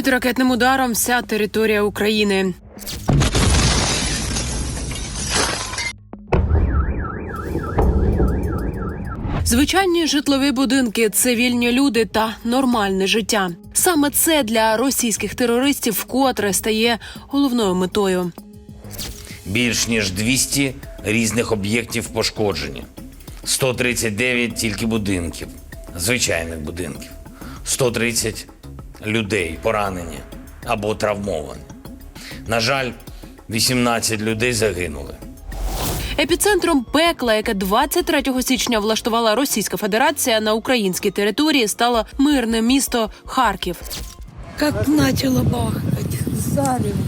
Під ракетним ударом вся територія України. Звичайні житлові будинки, цивільні люди та нормальне життя. Саме це для російських терористів вкотре стає головною метою. Більш ніж 200 різних об'єктів пошкоджені. 139 тільки будинків, звичайних будинків. 130 людей поранені або травмовані. На жаль, 18 людей загинули. Епіцентром пекла, яке 23 січня влаштувала Російська Федерація на українській території, стало мирне місто Харків. Как начало бахать, зарево.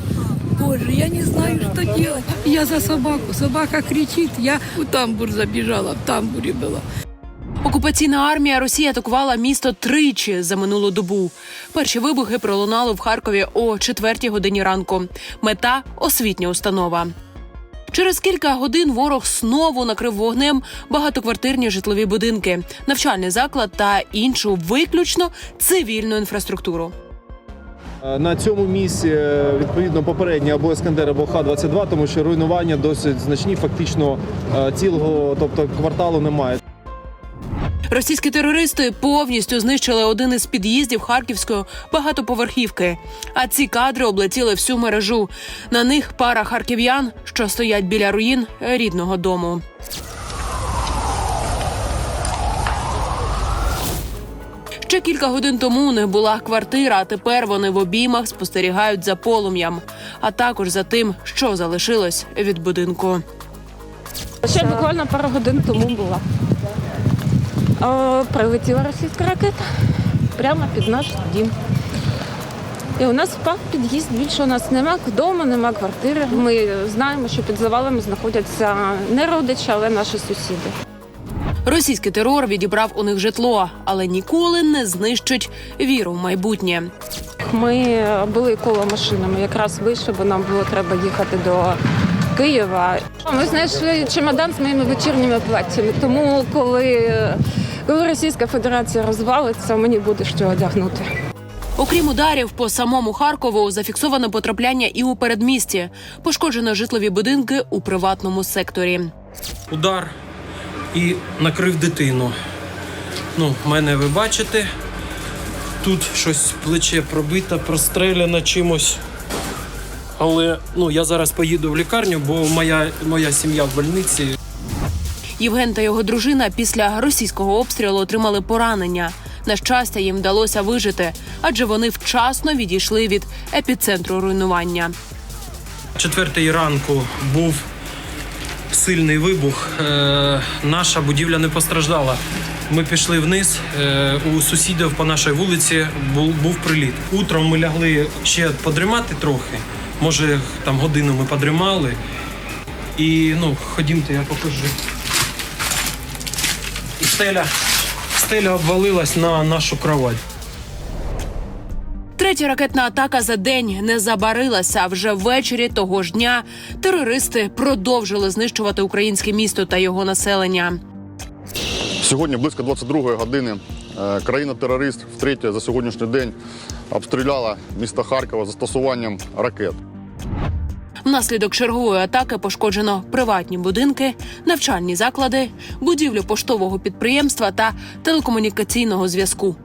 Боже, я не знаю, что делать. Я за собаку. Собака кричит. Я в тамбур забежала, в тамбуре была. Окупаційна армія Росії атакувала місто тричі за минулу добу. Перші вибухи пролунали в Харкові о 4 годині ранку. Мета освітня установа. Через кілька годин ворог знову накрив вогнем багатоквартирні житлові будинки, навчальний заклад та іншу виключно цивільну інфраструктуру. Е, На цьому місці е, відповідно попередній або Ескандер, або Х-22, тому що руйнування досить значні, фактично е, цілого, тобто кварталу немає. Російські терористи повністю знищили один із під'їздів харківської багатоповерхівки. А ці кадри облетіли всю мережу. На них пара харків'ян, що стоять біля руїн рідного дому. Ще кілька годин тому у них була квартира, а тепер вони в обіймах спостерігають за полум'ям, а також за тим, що залишилось від будинку. Ще буквально пару годин тому була. О, прилетіла російська ракета прямо під наш дім. І у нас впав під'їзд, більше у нас нема вдома, нема квартири. Ми знаємо, що під завалами знаходяться не родичі, але наші сусіди. Російський терор відібрав у них житло, але ніколи не знищить віру в майбутнє. Ми були коло машинами, якраз вийшли, бо нам було треба їхати до Києва. Ми знайшли чемодан з моїми вечірніми платтями, тому коли, коли Російська Федерація розвалиться, мені буде що одягнути. Окрім ударів по самому Харкову, зафіксовано потрапляння і у передмісті. Пошкоджено житлові будинки у приватному секторі. удар і накрив дитину. Ну, мене ви бачите, тут щось плече пробите, простреляно чимось. Але ну, я зараз поїду в лікарню, бо моя, моя сім'я в больниці. Євген та його дружина після російського обстрілу отримали поранення. На щастя, їм вдалося вижити, адже вони вчасно відійшли від епіцентру руйнування. Четвертої ранку був сильний вибух. Е, наша будівля не постраждала. Ми пішли вниз. Е, у сусідів по нашій вулиці був, приліт. Утром ми лягли ще подрімати трохи. Може, там годину ми подрімали. І ну, ходімте, я покажу. Стеля, стеля обвалилась на нашу кровать. Третя ракетна атака за день не забарилася. А Вже ввечері того ж дня терористи продовжили знищувати українське місто та його населення. Сьогодні близько 22-ї години е, країна-терорист втретє за сьогоднішній день обстріляла місто Харкова застосуванням ракет. Внаслідок чергової атаки пошкоджено приватні будинки, навчальні заклади, будівлю поштового підприємства та телекомунікаційного зв'язку.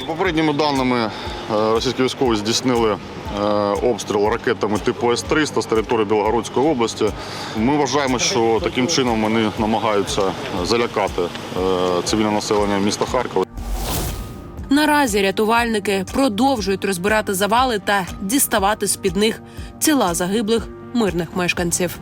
За попередніми даними е, російські військові здійснили е, обстріл ракетами типу С-300 з території Білогородської області. Ми вважаємо, що таким чином вони намагаються залякати е, цивільне населення міста Харкова. Наразі рятувальники продовжують розбирати завали та діставати з під них тіла загиблих мирних мешканців.